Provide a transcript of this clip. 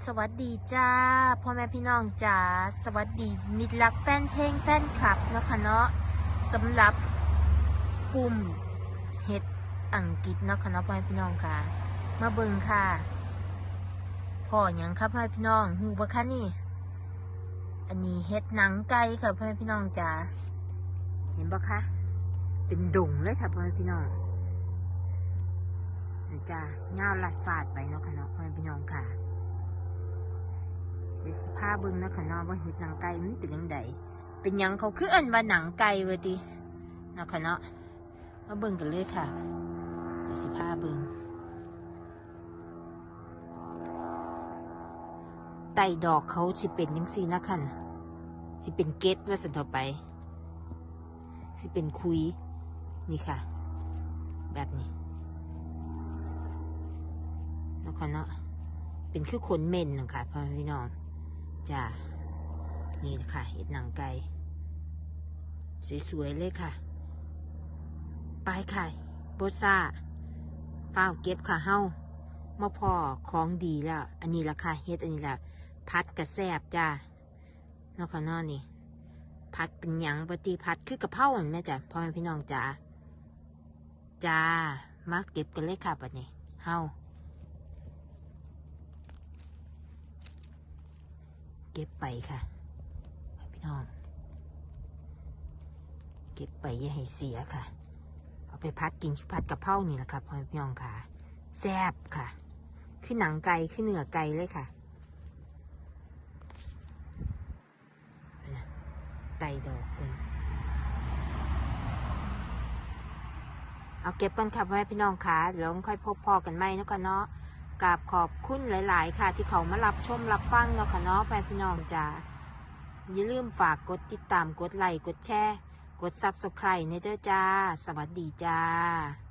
สวัสดีจ้าพ่อแม่พี่น้องจ้าสวัสดีมิตรรักแฟนเพลงแฟนคลับเนาะค่ะเนาะสำหรับกลุ่มเห็ดอังกฤษเนาะค่ะเนาะพ่อแม่พี่น้องค่ะ มาเบิ่งค่ะพ่อหยังครับพ่อแม่พี่น้องหูปะคะนี่ อันนี้เห็ดหนังไก่ค่ะพ่อแม่พี่น้องจ้าเห็นปะคะเป็นดงเลยค่ะพ่อแม่พี่น้องจ้าเงาลัดฟาดไปเนาะค่ะเนาะพ่อแม่พี่น้องค่ะ สิพาเบิ่งนะคะเนาะว่าเห็ดหนังไก่มันเป็นยังไงเป็นยังเขาคือเอิ้นว่าหนังไก่เว้ยตินะคะเนาะมาเบิ่งกันเลยค่ะเดี๋ยวสิพาเบิ่งไต่ดอกเขาสิเป็นยังซี่นะคันสิเป็นเกตว่าสันต่อไป สิเป็นคุย นี่ค่ะ แบบนี้นะคะเนาะเป็นคือขนเม่นนะคะพ่อแม่พี่น้อง จ้านี่นะคะเห็ดหนังไก่สวยๆเลยค่ะ ไปค่ะโบซ่าฝ้าวเก็บค่ะเฮามาพอของดีแล้ว อันนี้ราคาเฮ็ดอันนี้ละพัดกระแซบจ้าเนาะค่ะนอนี่พัดเป็นหยังปฏิพัดคือกระเพราอันแม่จ้ะพ่อแม่พี่น้องจ้าจ้ามาเก็บกันเลยค่ะบัดนี้เฮา เก็บไปค่ะ พี่น้อง เก็บไปอย่าให้เสียค่ะ เอาไปพัดกินคือพัดกะเพรานี่แหละค่ะพ่อแม่พี่น้องค่ะ แซ่บค่ะคือหนังไก่คือเนื้อไก่เลยค่ะนะไตดอกเลยเอาเก็บกันค่ะพ่อแม่พี่น้องค่ะเดี๋ยวค่อยพบพอกันไหมนะกันเนาะ กราบขอบคุณหลาย ๆ ค่ะ ที่เขามารับชมรับฟังเนาะค่ะเนาะไปพี่น้องจ้าอย่าลืมฝากกดติดตามกดไลค์กดแชร์ กดซับสไคร b e ในเด้อจ้า สวัสดีจ้า